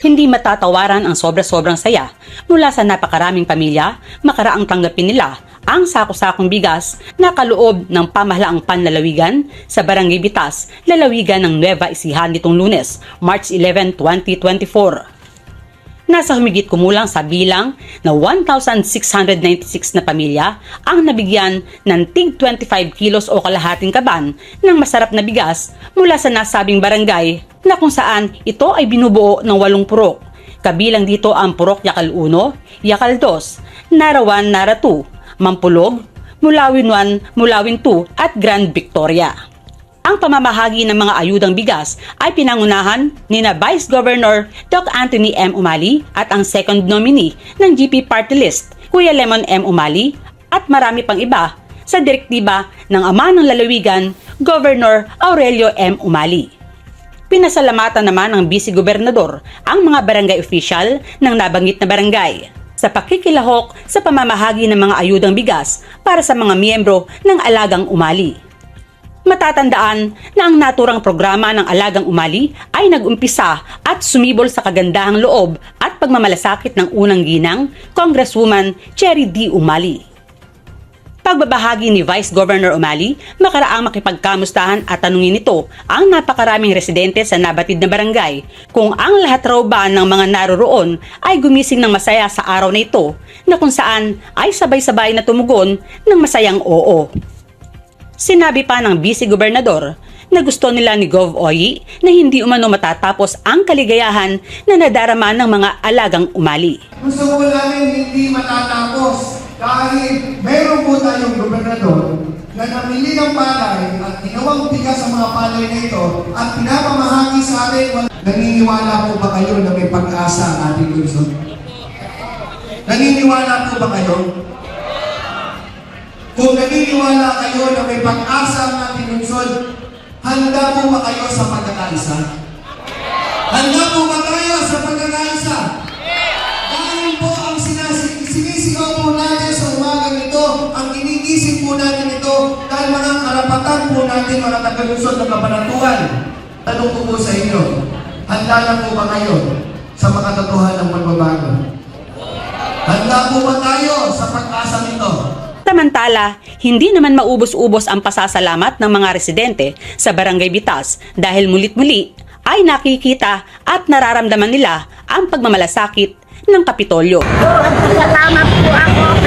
Hindi matatawaran ang sobra-sobrang saya mula sa napakaraming pamilya makaraang tanggapin nila ang sako-sakong bigas na kaloob ng pamahalaang panlalawigan sa Barangay Bitas, lalawigan ng Nueva Ecija nitong lunes, March 11, 2024 nasa humigit kumulang sa bilang na 1,696 na pamilya ang nabigyan ng tig 25 kilos o kalahating kaban ng masarap na bigas mula sa nasabing barangay na kung saan ito ay binubuo ng walong purok. Kabilang dito ang Purok Yakal 1, Yakal 2, Narawan Nara 2, Mampulog, Mulawin 1, Mulawin 2 at Grand Victoria. Ang pamamahagi ng mga ayudang bigas ay pinangunahan ni na Vice Governor Doc Anthony M. Umali at ang second nominee ng GP Party List, Kuya Lemon M. Umali at marami pang iba sa direktiba ng ama ng lalawigan, Governor Aurelio M. Umali. Pinasalamatan naman ng Vice Gobernador ang mga barangay official ng nabanggit na barangay sa pakikilahok sa pamamahagi ng mga ayudang bigas para sa mga miyembro ng Alagang Umali. Matatandaan na ang naturang programa ng Alagang Umali ay nag-umpisa at sumibol sa kagandahang loob at pagmamalasakit ng unang ginang, Congresswoman Cherry D. Umali. Pagbabahagi ni Vice Governor Umali, makaraang makipagkamustahan at tanungin nito ang napakaraming residente sa nabatid na barangay kung ang lahat raw ba ng mga naroroon ay gumising ng masaya sa araw na ito na kung saan ay sabay-sabay na tumugon ng masayang oo. Sinabi pa ng Vice Gobernador na gusto nila ni Gov. Oyi na hindi umano matatapos ang kaligayahan na nadarama ng mga alagang umali. Gusto po namin hindi matatapos dahil meron po tayong gobernador na namili ng palay at ginawang bigas ang mga palay na ito at pinapamahagi sa atin. Naniniwala po ba kayo na may pag-asa ang ating lungsod? Naniniwala po ba kayo? Kung naniniwala kayo na may pag-asa ang ating lungsod, handa po ba kayo sa pagkakaisa? Handa po ba tayo sa pagkakaisa? Dahil po ang sinisigaw po natin ang iniisip po natin ito, dahil mga karapatan po natin mga tagalusod ng kabanatuan. Tanong ko po sa inyo, handa na po ba kayo sa makatotohan ng pagbabago? Handa po ba tayo sa pag-asa nito? Samantala, hindi naman maubos-ubos ang pasasalamat ng mga residente sa Barangay Bitas dahil mulit-muli ay nakikita at nararamdaman nila ang pagmamalasakit ng Kapitolyo. Salamat po ako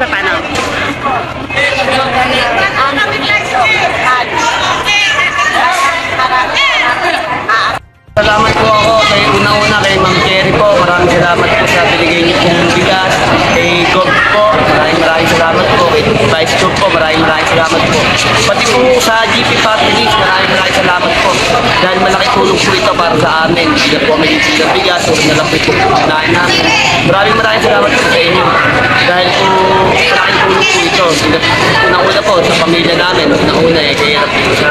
Paano? Salamat po ako kay una-una kay Ma'am Cherry po. Maraming salamat po sa binigay niyo pong bigas. Kay Gov po, maraming maraming salamat po. Kay Vice Gov po, maraming maraming salamat po. Pati po sa GP List, maraming salamat po. Dahil malaki tulong po ito para sa amin. Hindi po kami bibili ng bigas o na lang po ito pupunahin namin. Maraming maraming salamat po sa inyo. Dahil po malaking tulong po ito. Unang-una po sa pamilya namin. Unang-una eh, kaya sa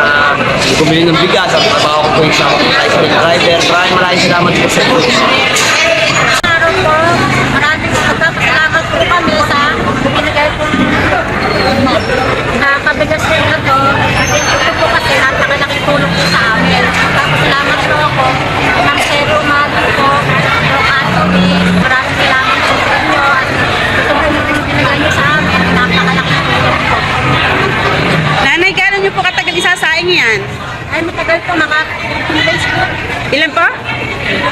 bumili ng bigas. Ang trabaho ko po yung sa tricycle driver. Maraming maraming salamat po sa inyo.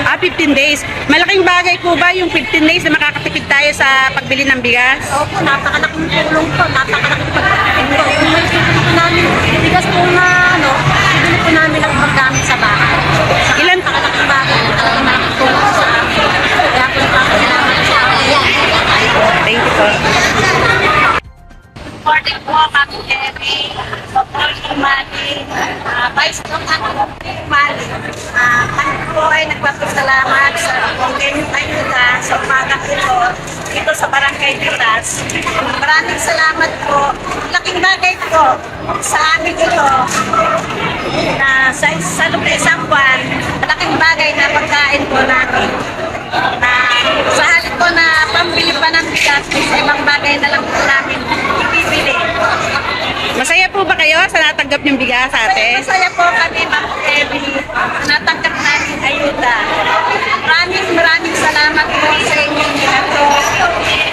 Ah, 15 days. Malaking bagay po ba yung 15 days na makakatipid tayo sa pagbili ng bigas? Opo, napakalaking tulong po. Napakalaking pagkakas po. Namin, bigas po na Ma'am Jerry, Dr. Imani, uh, Vice Dr. Imani. Uh, kami po ay nagpapasalamat sa Pongkenyong Ayuda sa umaga ito dito sa Barangay Pitas. Maraming salamat po. Laking bagay po sa amin ito na sa, sa isang buwan, malaking bagay na pagkain po namin. Na sa halip po na pambili pa ng bigas, sa ibang bagay na lang po namin ibibili. Masaya po ba kayo sa natanggap yung bigas, ate? Masaya po kami, Ma'am Evie, na natanggap namin ayuda. Maraming maraming salamat po sa inyong ito.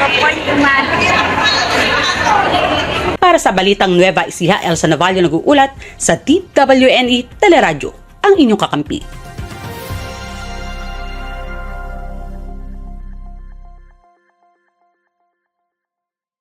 Kapoy Umali. Para sa Balitang Nueva Ecija, Elsa Navallo nag-uulat sa TWNE Teleradyo, ang inyong kakampi.